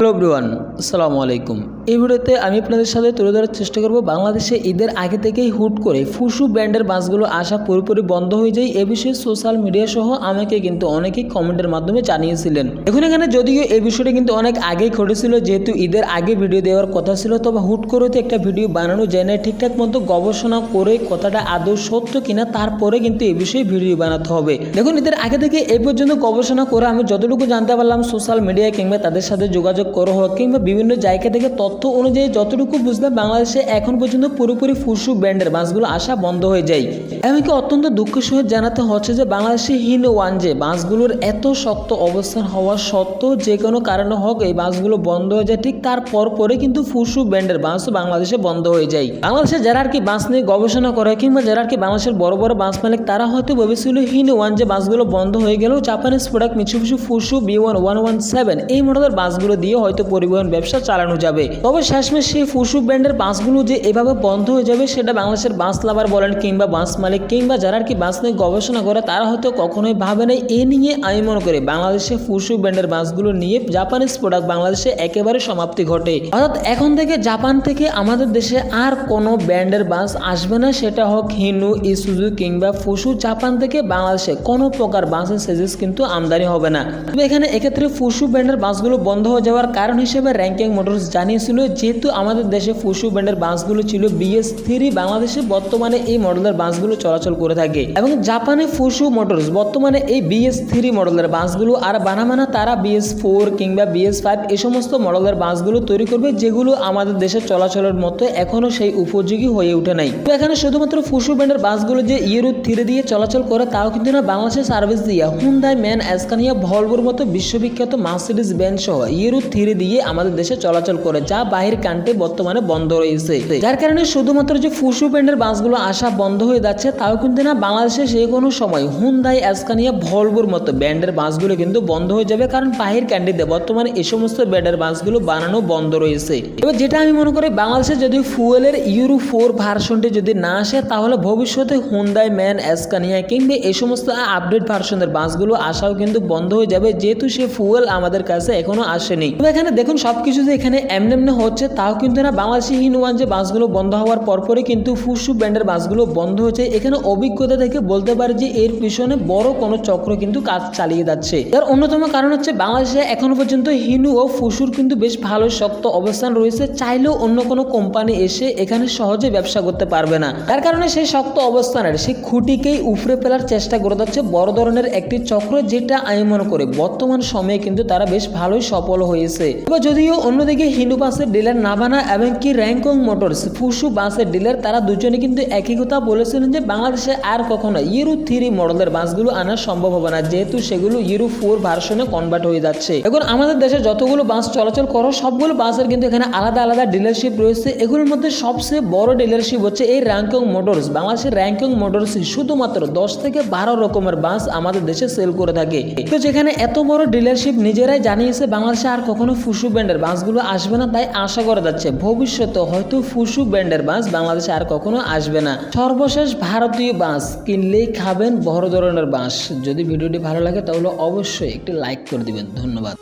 Hello ব্রুয়ান আসসালামু আলাইকুম। এই ভিডিওতে আমি আপনাদের সাথে তুলে ধরার চেষ্টা করব বাংলাদেশে ঈদের আগে থেকেই হুট করে ফুসু ব্র্যান্ডের বাসগুলো আসা পুরোপুরি বন্ধ হয়ে যায় এ বিষয়ে সোশ্যাল মিডিয়া সহ আমাকে কিন্তু অনেকেই কমেন্টের মাধ্যমে জানিয়েছিলেন। এখন এখানে যদিও এই বিষয়টা কিন্তু অনেক আগেই ঘটেছিল, যেহেতু ঈদের আগে ভিডিও দেওয়ার কথা ছিল, তবে হুট করে তো একটা ভিডিও বানানো যায় না ঠিকঠাক মতো গবেষণা করে কথাটা আদৌ সত্য কিনা তারপরে কিন্তু এই বিষয়ে ভিডিও বানাতে হবে। দেখুন, ঈদের আগে থেকে এই পর্যন্ত গবেষণা করে আমি যতটুকু জানতে পারলাম, সোশ্যাল মিডিয়া কিংবা তাদের সাথে যোগাযোগ করো হোক কিংবা বিভিন্ন জায়গা থেকে তথ্য অনুযায়ী যতটুকু বুঝলাম, বাংলাদেশে এখন পর্যন্ত পুরোপুরি ফুসু ব্র্যান্ডের বাসগুলো আসা বন্ধ হয়ে যায়। এমনকি অত্যন্ত দুঃখের সহিত জানাতে হচ্ছে যে, বাংলাদেশে হিন ওয়ান যে বাসগুলোর এত শক্ত অবস্থান হওয়া সত্ত্বেও যে কোনো কারণে হোক এই বাসগুলো বন্ধ হয়ে যায়। ঠিক তারপর পরে কিন্তু ফুসু ব্র্যান্ডের বাসও বাংলাদেশে বন্ধ হয়ে যায়। বাংলাদেশে যারা আর কি বাস নিয়ে গবেষণা করে কিংবা যারা আর কি বাংলাদেশের বড় বড় বাস মালিক, তারা হয়তো ভেবেছিল হিন ওয়ান যে বাসগুলো বন্ধ হয়ে গেলেও Japanese product Mitsubishi Fuso B one one one seven এই মডেলের বাসগুলো দিয়ে হয়তো পরিবহন ব্যবসা চালানো যাবে। তবে শেষমেশ সেই ফুসু ব্র্যান্ডের বাসগুলো যে এভাবে বন্ধ হয়ে যাবে, সেটা বাংলাদেশের বাস লাভার বলেন কিংবা বাস মালিক কিংবা যারা আর কি বাস নিয়ে গবেষণা করে, তারা হয়তো কখনোই ভাবে নাই এ নিয়ে আমি মনে করি বাংলাদেশে ফুসু ব্র্যান্ডের বাসগুলো নিয়ে জাপানিজ প্রোডাক্ট বাংলাদেশে একেবারে সমাপ্তি ঘটে। অর্থাৎ এখন থেকে জাপান থেকে আমাদের দেশে আর কোনো ব্র্যান্ডের বাস আসবে না, সেটা হোক হিনু ইসুজু কিংবা ফুসু জাপান থেকে বাংলাদেশে কোনো প্রকার বাসের সার্ভিস কিন্তু আমদানি হবে না। তবে এখানে এক্ষেত্রে ফুসু ব্র্যান্ডের বাসগুলো বন্ধ হয়ে যাওয়ার কারণ হিসেবে র্যাঙ্কিং মোটরস জানিয়েছিল যেহেতু আমাদের দেশে ফুসু ব্র্যান্ডের বাসগুলো ছিল বিএস থ্রি, বাংলাদেশে বর্তমানে এই মডেলের বাসগুলো চলাচল করে থাকে। এবং জাপানে ফুসু মোটরস বর্তমানে এই বিএস থ্রি মডেলের বাসগুলো আর বানামানা তারা বিএস ফোর কিংবা বিএস ফাইভ এই সমস্ত মডেলের বাসগুলো তৈরি করবে যেগুলো আমাদের দেশে চলাচলের মতো এখনও সেই উপযোগী হয়ে ওঠে নাই। তো এখানে শুধুমাত্র ফুসু ব্র্যান্ডের বাসগুলো যে ইউরো থ্রি দিয়ে চলাচল করে তাও কিন্তু না, বাংলাদেশের সার্ভিস দিয়ে হুন্দাই ম্যান অ্যাসকানিয়া ভলভোর মতো বিশ্ববিখ্যাত মার্সিডিস ব্যান্ড সহ ইউরো থ্রি দিয়ে আমাদের দেশে চলাচল করে, যা বাহির কান্টে বর্তমানে বন্ধ রয়েছে। যার কারণে শুধুমাত্র যে ফুসু ব্র্যান্ডের বাসগুলো আসা বন্ধ হয়ে যাচ্ছে, তাও কিন্তু না বাংলাদেশে যে কোনো সময় হুন্দাই অ্যাসকানিয়া ভলভোর মতো ব্র্যান্ডের বাসগুলো কিন্তু বন্ধ হয়ে যাবে, কারণ বাহির ক্যান্ডিতে বর্তমানে এই সমস্ত ব্র্যান্ডের বাসগুলো বানানো বন্ধ রয়েছে। এবার যেটা আমি মনে করি, বাংলাদেশে যদি ফুয়েলের ইউরো ফোর ভার্সনটি যদি না আসে, তাহলে ভবিষ্যতে হুন্দাই ম্যান অ্যাসকানিয়া কিংবা এই সমস্ত আপডেট ভার্সনের বাসগুলো আসাও কিন্তু বন্ধ হয়ে যাবে, যেহেতু সে ফুয়েল আমাদের কাছে এখনও আসেনি। এখানে দেখুন সবকিছু যে এখানে এমনি এমনি হচ্ছে, তাও কিন্তু না। বাংলাদেশি হিনওয়ান যে বাসগুলো বন্ধ হওয়ার পরপরই কিন্তু ফুসু ব্র্যান্ডের বাসগুলো বন্ধ হয়েছে। এখানে অভিজ্ঞতা থেকে বলতে পারি যে এর পিছনে বড় কোনো চক্র কিন্তু কাজ চালিয়ে যাচ্ছে। তার অন্যতম কারণ হচ্ছে, বাংলাদেশে এখনও পর্যন্ত হিনু ও ফুসুর কিন্তু বেশ ভালো শক্ত অবস্থান রয়েছে। চাইলেও অন্য কোনো কোম্পানি এসে এখানে সহজে ব্যবসা করতে পারবে না। তার কারণে সেই শক্ত অবস্থানের, সেই খুঁটিকেই উফরে ফেলার চেষ্টা করে যাচ্ছে বড় ধরনের একটি চক্র, যেটা আমি মনে করি বর্তমান সময়ে কিন্তু তারা বেশ ভালোই সফল হয়েছে। এবার যদিও অন্যদিকে হিন্দু বাসের ডিলার নাভানা এবং কি র্যাঙ্কং মোটরস, ফুসু বাসের ডিলার, তারা দুজনে কিন্তু একই কথা বলেছিলেন যে বাংলাদেশে আর কখনো ইউরো থ্রি মডেলের বাসগুলো আনা সম্ভব হবে না, যেহেতু সেগুলো ইউরো ফোর ভার্সনে কনভার্ট হয়ে যাচ্ছে। এখন আমাদের দেশে যতগুলো বাস চলাচল করো, সবগুলো বাসের কিন্তু এখানে আলাদা আলাদা ডিলারশিপ রয়েছে। এগুলোর মধ্যে সবচেয়ে বড় ডিলারশিপ হচ্ছে এই র্যাঙ্কং মোটরস। বাংলাদেশের র্যাঙ্কং মোটরস শুধুমাত্র দশ থেকে বারো রকমের বাস আমাদের দেশে সেল করে থাকে। তো যেখানে এত বড় ডিলারশিপ নিজেরাই জানিয়েছে বাংলাদেশে আর কখনো ফুসু ব্র্যান্ডের বাসগুলো আসবে না তাই আশা করা যাচ্ছে ভবিষ্যতে হয়তো ফুসু ব্র্যান্ডের বাস বাংলাদেশে আর কখনো আসবে না। সর্বশেষ ভারতীয় বাস কিনলেই খাবেন বড় ধরনের বাস যদি ভিডিওটি ভালো লাগে তাহলে অবশ্যই একটি লাইক করে দিবেন। ধন্যবাদ।